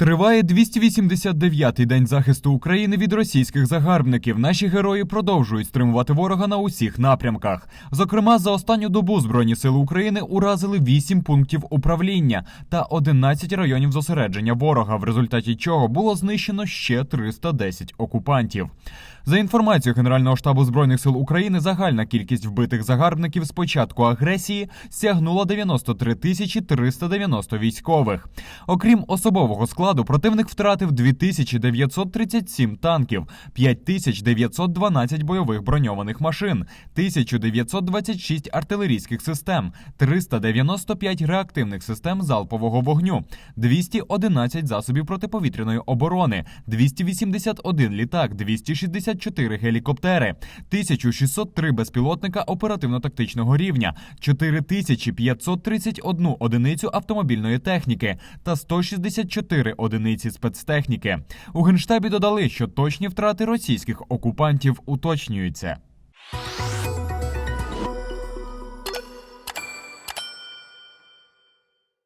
Триває 289-й день захисту України від російських загарбників. Наші герої продовжують стримувати ворога на усіх напрямках. Зокрема, за останню добу Збройні сили України уразили 8 пунктів управління та 11 районів зосередження ворога, в результаті чого було знищено ще 310 окупантів. За інформацією Генерального штабу збройних сил України, загальна кількість вбитих загарбників з початку агресії сягнула 93 тисячі 390 військових. Окрім особового складу, противник втратив 2937 танків, 5912 бойових броньованих машин, 1926 артилерійських систем, 395 реактивних систем залпового вогню, 211 засобів протиповітряної оборони, 281 літак, 264 гелікоптери, 1603 безпілотника оперативно-тактичного рівня, 4531 одиницю автомобільної техніки та 164 одиниці спецтехніки. У генштабі додали, що точні втрати російських окупантів уточнюються.